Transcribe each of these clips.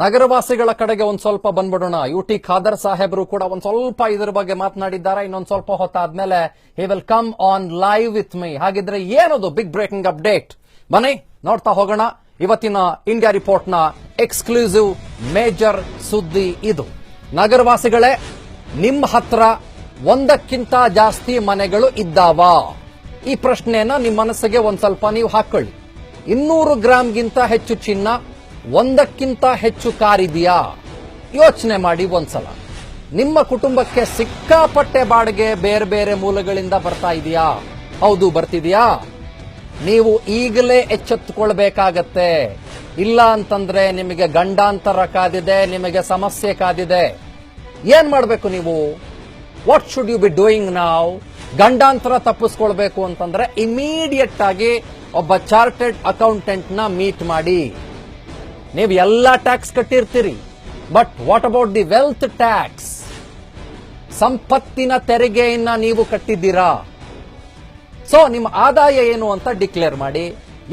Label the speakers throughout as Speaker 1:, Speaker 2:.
Speaker 1: ನಗರವಾಸಿಗಳ ಕಡೆಗೆ ಒಂದ್ ಸ್ವಲ್ಪ ಬಂದ್ಬಿಡೋಣ. ಯು ಟಿ ಖಾದರ್ ಸಾಹೇಬರು ಕೂಡ ಒಂದ್ ಸ್ವಲ್ಪ ಇದ್ರ ಬಗ್ಗೆ ಮಾತನಾಡಿದ್ದಾರೆ. ಇನ್ನೊಂದ್ ಸ್ವಲ್ಪ ಹೊತ್ತಾದ್ಮೇಲೆ he will come on live with my ಹಾಗಿದ್ರೆ ಏನದು ಬಿಗ್ ಬ್ರೇಕಿಂಗ್ ಅಪ್ಡೇಟ್ ಬನ್ನಿ, ನೋಡ್ತಾ ಹೋಗೋಣ. ಇವತ್ತಿನ ಇಂಡಿಯಾ ರಿಪೋರ್ಟ್ನ ಎಕ್ಸ್ಕ್ಲೂಸಿವ್ ಮೇಜರ್ ಸುದ್ದಿ ಇದು. ನಗರವಾಸಿಗಳೇ ನಿಮ್ಮ ಹತ್ರ ಒಂದಕ್ಕಿಂತ ಜಾಸ್ತಿ ಮನೆಗಳು ಇದ್ದಾವ? ಈ ಪ್ರಶ್ನೆಯನ್ನ ನಿಮ್ಮ ಮನಸ್ಸಿಗೆ ಒಂದ್ ಸ್ವಲ್ಪ ನೀವು ಹಾಕೊಳ್ಳಿ. ಇನ್ನೂರು ಗ್ರಾಮ್ಗಿಂತ ಹೆಚ್ಚು ಚಿನ್ನ ಒಂದಕ್ಕಿಂತ ಹೆಚ್ಚು ಕಾರ್ ಇದೆಯಾ? ಯೋಚನೆ ಮಾಡಿ ಒಂದ್ಸಲ. ನಿಮ್ಮ ಕುಟುಂಬಕ್ಕೆ ಸಿಕ್ಕಾಪಟ್ಟೆ ಬಾಡಿಗೆ ಬೇರೆ ಬೇರೆ ಮೂಲಗಳಿಂದ ಬರ್ತಾ ಇದೆಯಾ? ಹೌದು, ಬರ್ತಿದೆಯಾ? ನೀವು ಈಗಲೇ ಎಚ್ಚೆತ್ತುಕೊಳ್ಬೇಕಾಗತ್ತೆ. ಇಲ್ಲ ಅಂತಂದ್ರೆ ನಿಮಗೆ ಗಂಡಾಂತರ ಕಾದಿದೆ, ನಿಮಗೆ ಸಮಸ್ಯೆ ಕಾದಿದೆ. ಏನ್ ಮಾಡಬೇಕು ನೀವು? What should you be doing ನಾವ್ ಗಂಡಾಂತರ ತಪ್ಪಿಸ್ಕೊಳ್ಬೇಕು ಅಂತಂದ್ರೆ ಇಮಿಡಿಯೇಟ್ ಆಗಿ ಒಬ್ಬ ಚಾರ್ಟೆಡ್ ಅಕೌಂಟೆಂಟ್ನ ಮೀಟ್ ಮಾಡಿ. ನೀವು ಎಲ್ಲ tax ಕಟ್ಟಿರ್ತೀರಿ. But what about the wealth tax ಸಂಪತ್ತಿನ ತೆರಿಗೆಯನ್ನ ನೀವು ಕಟ್ಟಿದ್ದೀರಾ? ಸೊ ನಿಮ್ಮ ಆದಾಯ ಏನು ಅಂತ ಡಿಕ್ಲೇರ್ ಮಾಡಿ,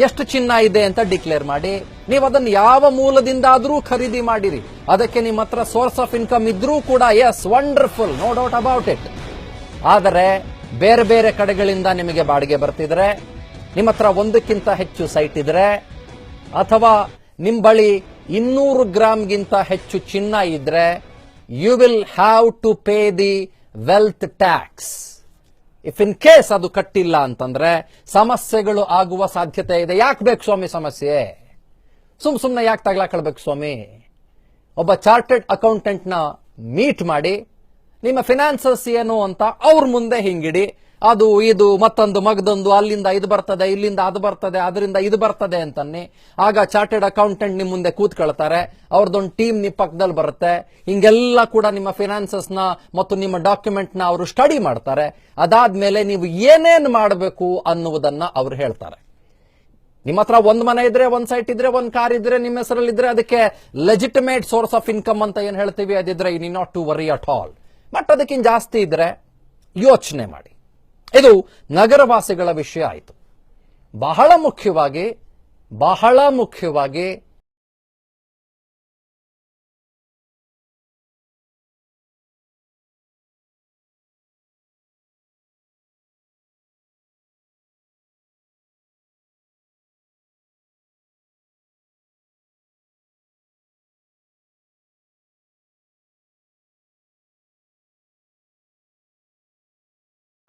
Speaker 1: ಎಷ್ಟು ಚಿನ್ನ ಇದೆ ಅಂತ ಡಿಕ್ಲೇರ್ ಮಾಡಿ, ನೀವು ಅದನ್ನು ಯಾವ ಮೂಲದಿಂದಾದರೂ ಖರೀದಿ ಮಾಡಿರಿ. ಅದಕ್ಕೆ ನಿಮ್ಮ ಹತ್ರ ಸೋರ್ಸ್ ಆಫ್ ಇನ್ಕಮ್ ಇದ್ರೂ ಕೂಡ yes wonderful no doubt about it ಆದರೆ, ಬೇರೆ ಬೇರೆ ಕಡೆಗಳಿಂದ ನಿಮಗೆ ಬಾಡಿಗೆ ಬರ್ತಿದ್ರೆ, ನಿಮ್ಮ ಹತ್ರ ಒಂದಕ್ಕಿಂತ ಹೆಚ್ಚು ಸೈಟ್ ಇದ್ರೆ, ಅಥವಾ ನಿಮ್ ಬಳಿ ಇನ್ನೂರು ಗ್ರಾಮ್ಗಿಂತ ಹೆಚ್ಚು ಚಿನ್ನ ಇದ್ರೆ you will have to pay the wealth tax if in case ಅದು ಕಟ್ಟಿಲ್ಲ ಅಂತಂದ್ರೆ, ಸಮಸ್ಯೆಗಳು ಆಗುವ ಸಾಧ್ಯತೆ ಇದೆ. ಯಾಕೆ ಬೇಕು ಸ್ವಾಮಿ ಸಮಸ್ಯೆ? ಸುಮ್ ಸುಮ್ಮನೆ ಯಾಕೆ ತಗ್ಲಾಕೊಳ್ಬೇಕು ಸ್ವಾಮಿ? ಒಬ್ಬ ಚಾರ್ಟೆಡ್ ಅಕೌಂಟೆಂಟ್ನ ಮೀಟ್ ಮಾಡಿ, ನಿಮ್ಮ ಫಿನಾನ್ಸಸ್ ಏನು ಅಂತ ಅವ್ರ ಮುಂದೆ ಹಿಂಗಿಡಿ ಅದು, ಇದು, ಮತ್ತೊಂದು, ಮಗದೊಂದು, ಅಲ್ಲಿಂದ ಇದು ಬರ್ತದೆ, ಇಲ್ಲಿಂದ ಅದು ಬರ್ತದೆ, ಅದರಿಂದ ಇದು ಬರ್ತದೆ ಅಂತನ್ನಿ. ಆಗ ಚಾರ್ಟೆಡ್ ಅಕೌಂಟೆಂಟ್ ನಿಮ್ ಮುಂದೆ ಕೂತ್ಕೊಳ್ತಾರೆ. ಅವ್ರದ್ದೊಂದು ಟೀಮ್ ನಿಮ್ಮ ಪಕ್ಕದಲ್ಲಿ ಬರುತ್ತೆ. ಹಿಂಗೆಲ್ಲ ಕೂಡ ನಿಮ್ಮ ಫಿನಾನ್ಸಸ್ನ ಮತ್ತು ನಿಮ್ಮ ಡಾಕ್ಯುಮೆಂಟ್ನ ಅವರು ಸ್ಟಡಿ ಮಾಡ್ತಾರೆ. ಅದಾದ್ಮೇಲೆ ನೀವು ಏನೇನ್ ಮಾಡಬೇಕು ಅನ್ನುವುದನ್ನ ಅವ್ರು ಹೇಳ್ತಾರೆ. ನಿಮ್ಮ ಹತ್ರ ಒಂದ್ ಮನೆ ಇದ್ರೆ, ಒಂದ್ ಸೈಟ್ ಇದ್ರೆ, ಒಂದ್ ಕಾರ್ ಇದ್ರೆ, ನಿಮ್ಮ ಹೆಸರಲ್ಲಿ ಇದ್ರೆ ಅದಕ್ಕೆ ಲೆಜಿಟಿಮೇಟ್ ಸೋರ್ಸ್ ಆಫ್ ಇನ್ಕಮ್ ಅಂತ ಏನ್ ಹೇಳ್ತೀವಿ? ಅದಿದ್ರೆ you not to worry at all but ಅದಕ್ಕಿಂತ ಜಾಸ್ತಿ ಇದ್ರೆ ಯೋಚನೆ ಮಾಡಿ. ಇದು ನಗರವಾಸಿಗಳ ವಿಷಯ ಆಯಿತು. ಬಹಳ ಮುಖ್ಯವಾಗಿ ಬಹಳ ಮುಖ್ಯವಾಗಿ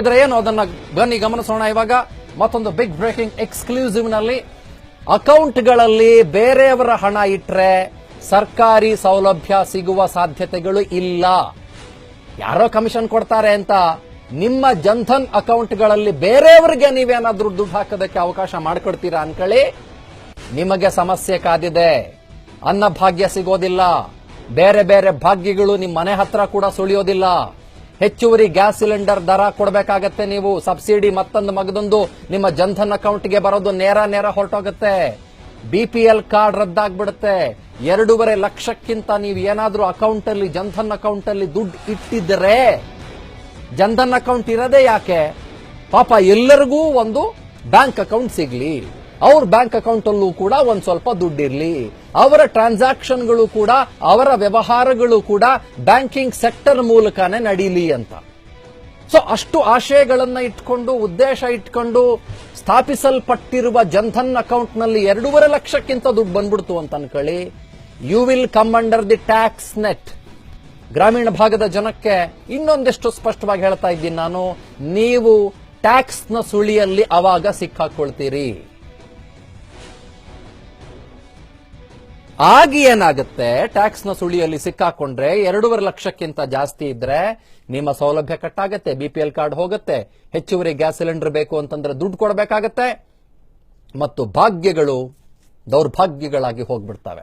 Speaker 1: ಏನು? ಅದನ್ನ ಬನ್ನಿ ಗಮನಿಸೋಣ. ಇವಾಗ ಮತ್ತೊಂದು ಬಿಗ್ ಬ್ರೇಕಿಂಗ್ ಎಕ್ಸ್ಕ್ಲೂಸಿವ್ನಲ್ಲಿ ಅಕೌಂಟ್ಗಳಲ್ಲಿ ಬೇರೆಯವರ ಹಣ ಇಟ್ರೆ ಸರ್ಕಾರಿ ಸೌಲಭ್ಯ ಸಿಗುವ ಸಾಧ್ಯತೆಗಳು ಇಲ್ಲ. ಯಾರೋ ಕಮಿಷನ್ ಕೊಡ್ತಾರೆ ಅಂತ ನಿಮ್ಮ ಜನ್ಧನ್ ಅಕೌಂಟ್ಗಳಲ್ಲಿ ಬೇರೆಯವರಿಗೆ ನೀವೇನಾದ್ರೂ ದುಡ್ಡು ಹಾಕೋದಕ್ಕೆ ಅವಕಾಶ ಮಾಡಿಕೊಡ್ತೀರಾ ಅನ್ಕೊಳ್ಳಿ. ನಿಮಗೆ ಸಮಸ್ಯೆ ಕಾದಿದೆ. ಅನ್ನ ಭಾಗ್ಯ ಸಿಗೋದಿಲ್ಲ. ಬೇರೆ ಬೇರೆ ಭಾಗ್ಯಗಳು ನಿಮ್ಮ ಮನೆ ಹತ್ರ ಕೂಡ ಸುಳಿಯೋದಿಲ್ಲ. ಹೆಚ್ಚುವರಿ ಗ್ಯಾಸ್ ಸಿಲಿಂಡರ್ ದರ ಕೊಡಬೇಕಾಗತ್ತೆ ನೀವು. ಸಬ್ಸಿಡಿ ಮತ್ತೊಂದು ಮಗದೊಂದು ನಿಮ್ಮ ಜನ್ಧನ್ ಅಕೌಂಟ್ಗೆ ಬರೋದು ನೇರ ನೇರ ಹೊರಟೋಗುತ್ತೆ. ಬಿ ಪಿ ಎಲ್ ಕಾರ್ಡ್ ರದ್ದಾಗ್ಬಿಡುತ್ತೆ. ಎರಡೂವರೆ ಲಕ್ಷಕ್ಕಿಂತ ನೀವು ಏನಾದರೂ ಅಕೌಂಟ್ ಅಲ್ಲಿ ಜನ್ಧನ್ ಅಕೌಂಟ್ ಅಲ್ಲಿ ದುಡ್ಡು ಇಟ್ಟಿದ್ರೆ, ಜನ್ಧನ್ ಅಕೌಂಟ್ ಇರೋದೇ ಯಾಕೆ? ಪಾಪ ಎಲ್ಲರಿಗೂ ಒಂದು ಬ್ಯಾಂಕ್ ಅಕೌಂಟ್ ಸಿಗ್ಲಿ. ಅವ್ರ ಬ್ಯಾಂಕ್ ಅಕೌಂಟ್ ಅಲ್ಲೂ ಕೂಡ ಒಂದ್ ಸ್ವಲ್ಪ ದುಡ್ಡಿರ್ಲಿ. ಅವರ ಟ್ರಾನ್ಸಾಕ್ಷನ್ಗಳು ಕೂಡ, ಅವರ ವ್ಯವಹಾರಗಳು ಕೂಡ ಬ್ಯಾಂಕಿಂಗ್ ಸೆಕ್ಟರ್ ಮೂಲಕನೇ ನಡೀಲಿ ಅಂತ. ಸೊ, ಅಷ್ಟು ಆಶಯಗಳನ್ನ ಇಟ್ಕೊಂಡು, ಉದ್ದೇಶ ಇಟ್ಕೊಂಡು ಸ್ಥಾಪಿಸಲ್ಪಟ್ಟಿರುವ ಜನ್ಧನ್ ಅಕೌಂಟ್ನಲ್ಲಿ ಎರಡೂವರೆ ಲಕ್ಷಕ್ಕಿಂತ ದುಡ್ಡು ಬಂದ್ಬಿಡ್ತು ಅಂತ ಅನ್ಕೊಳ್ಳಿ. You will come under the tax net ಗ್ರಾಮೀಣ ಭಾಗದ ಜನಕ್ಕೆ ಇನ್ನೊಂದಿಷ್ಟು ಸ್ಪಷ್ಟವಾಗಿ ಹೇಳ್ತಾ ಇದ್ದೀನಿ ನಾನು. ನೀವು ಟ್ಯಾಕ್ಸ್ನ ಸುಳಿಯಲ್ಲಿ ಅವಾಗ ಸಿಕ್ಕಾಕೊಳ್ತೀರಿ. ಆಗ ಏನಾಗುತ್ತೆ ಟ್ಯಾಕ್ಸ್ನ ಸುಳಿಯಲ್ಲಿ ಸಿಕ್ಕಾಕೊಂಡ್ರೆ ಎರಡೂವರೆ ಲಕ್ಷಕ್ಕಿಂತ ಜಾಸ್ತಿ ಇದ್ರೆ ನಿಮ್ಮ ಸೌಲಭ್ಯ ಕಟ್ಟಾಗತ್ತೆ ಬಿ ಪಿ ಎಲ್ ಕಾರ್ಡ್ ಹೋಗುತ್ತೆ. ಹೆಚ್ಚುವರಿ ಗ್ಯಾಸ್ ಸಿಲಿಂಡರ್ ಬೇಕು ಅಂತಂದ್ರೆ ದುಡ್ಡು ಕೊಡಬೇಕಾಗತ್ತೆ. ಮತ್ತು ಭಾಗ್ಯಗಳು ದೌರ್ಭಾಗ್ಯಗಳಾಗಿ ಹೋಗ್ಬಿಡ್ತವೆ.